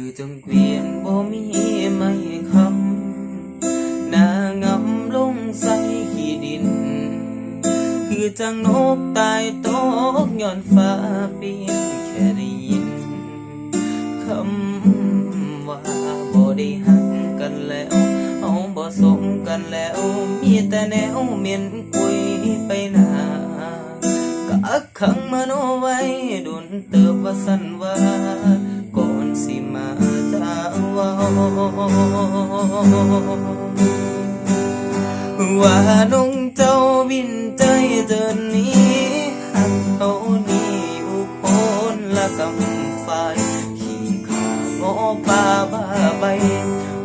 คือจงเกวียนบ่มีไม่คำนางำลงใส่ขี้ดิน คือจังนกตายตกย้อนฟ้าปีนแค่ได้ยินคำว่าบ่ได้หักกันแล้วเอาบ่สมกันแล้ว มีแต่แนวเหม็นคุยไปหนาก็อักขังมโนไว้ดุนเติบว่าสันว่าก่อนสิม ว่าน้องเจ้าบินใจเดินหนี้หักเขานี่อุคนละกำฝ่ายขี่ขางอป่าบ้าใบ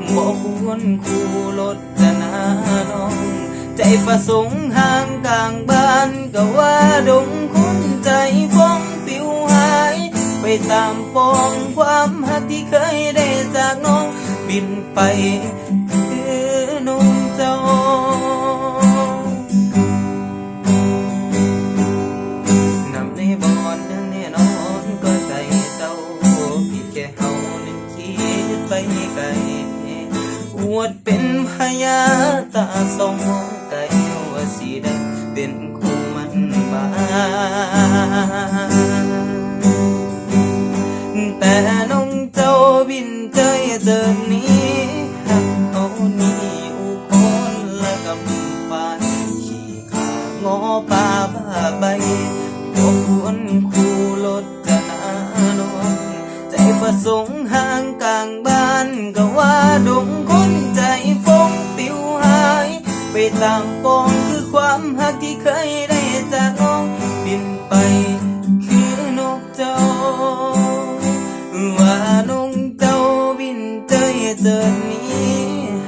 บอกควรคู่รถจะนาน้อง ใจประสงค์ห่างกลางบ้านก็ว่าดงคนใจฟ ตามปองความหักที่เคยได้จากน้อง บินไปคือน้องเจ้านำในบอนนั้นแน่นอนก็ใจเจ้าพี่แค่เฮานั้นคิดไปไกลอวดเป็นพญาตาสองมองไกลว่าสิได้เป็นคู่มันบา แต่น้องเจ้าบินใจเดินหนี้หักเขานี่อุคนละกำฟ้าขี่ขางอป่าบ้าใบบวรคู่รถจะนานอนใจประสงค์ห่างกลางบ้านก็ว่าดงคนใจฟงปิวหาย ไปตามปองคือความหักที่เคยได้จากน้องบินไปคือนกเจ้า ว่าน้องเจ้าบินใจเจอนี้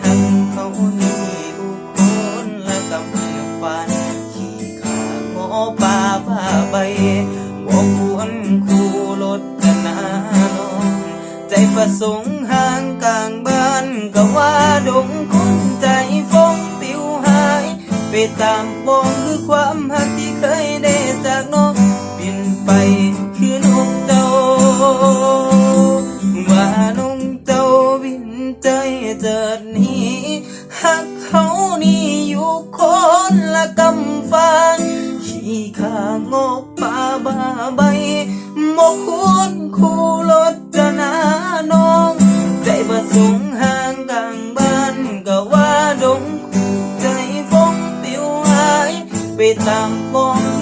หักเขานี่อุคนละกำฟันขี่ขางอป่าบ้าใบบอกควรคู่รถกันนาน้องใจประสงค์ห่างกลางบ้านก็ว่าดงคนใจฟงปิวหาย ไปตามปองคือความ เจิดหนี้หักเขานี่อยู่คนละกำฟังขี่ข้างอกป่าบาใบมกควรคู่รถจะนาน้อง ใจประสงค์ห่างกลางบ้านก็ว่าดงคู่ใจฟงปิวหาย ไปตามปอง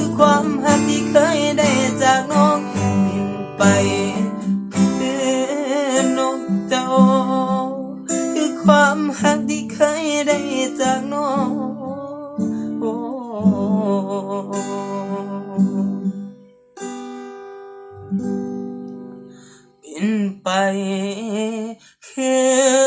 หักที่เคยได้จากน้องโอ้บินไปคือ